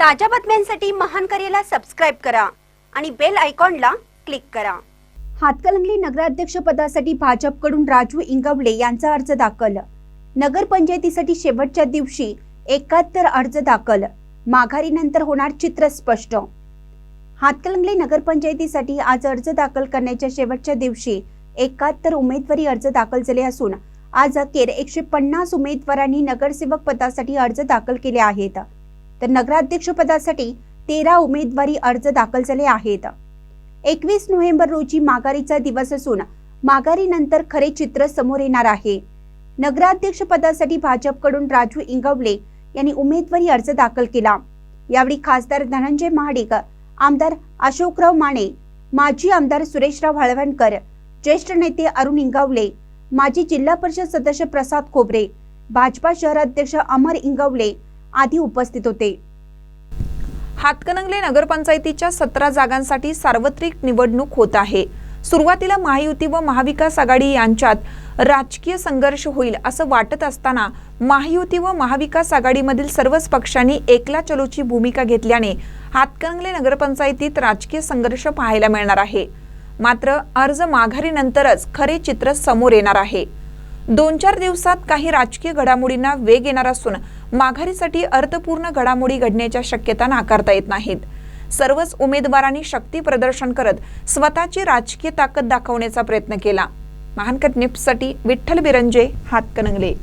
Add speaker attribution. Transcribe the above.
Speaker 1: ताज्या बातम्यांसाठी महान करेला सबस्क्राईब करा आणि बेल आयकॉनला क्लिक करा. हातकलंगली नगराध्यक्ष पदासाठी भाजपकडून राजू इंगवले यांचा अर्ज दाखल. नगरपंचायतीसाठी शेवटच्या दिवशी एकाहत्तर अर्ज दाखल. माघारीनंतर होणार चित्र स्पष्ट. हातकलंगली नगरपंचायतीसाठी आज अर्ज दाखल करण्याच्या शेवटच्या दिवशी एकाहत्तर उमेदवारी अर्ज दाखल झाले असून आज अखेर एकशे पन्नास उमेदवारांनी नगरसेवक पदासाठी अर्ज दाखल केले आहेत. तर नगराध्यक्ष पदासाठी तेरा उमेदवारी अर्ज दाखल झाले आहेत. एकवीस नोव्हेंबर रोजी माघारीचा दिवस असून माघारीनंतर खरे चित्र समोर येणार आहे. नगराध्यक्ष पदासाठी भाजपकडून राजू इंगवले यांनी उमेदवारी अर्ज दाखल केला. यावेळी खासदार धनंजय महाडिक आमदार अशोकराव माने माजी आमदार सुरेशराव हळवणकर ज्येष्ठ नेते अरुण इंगवले माजी जिल्हा परिषद सदस्य प्रसाद खोबरे भाजपा शहराध्यक्ष अमर इंगवले आदी उपस्थित होते.
Speaker 2: हातकणंगले नगरपंचायतीच्या सतरा जागांसाठी सार्वत्रिक निवडणूक होत आहे. सुरुवातीला महायुती व महाविकास आघाडी यांच्यात राजकीय संघर्ष होईल असं वाटत असताना महायुती व महाविकास आघाडीमधील सर्वच पक्षांनी एकला चलोची भूमिका घेतल्याने हातकणंगले नगरपंचायतीत राजकीय संघर्ष पाहायला मिळणार आहे. मात्र अर्ज माघारीनंतरच खरे चित्र समोर येणार आहे. दोन चार दिवसात काही राजकीय घडामोडींना वेग येणार असून माघारीसाठी अर्थपूर्ण घडामोडी घडण्याच्या शक्यता नाकारता येत नाहीत. सर्वच उमेदवारांनी शक्ती प्रदर्शन करत स्वतःची राजकीय ताकद दाखवण्याचा प्रयत्न केला. महानकट निप्ससाठी विठ्ठल बिरंजे हातकणंगले.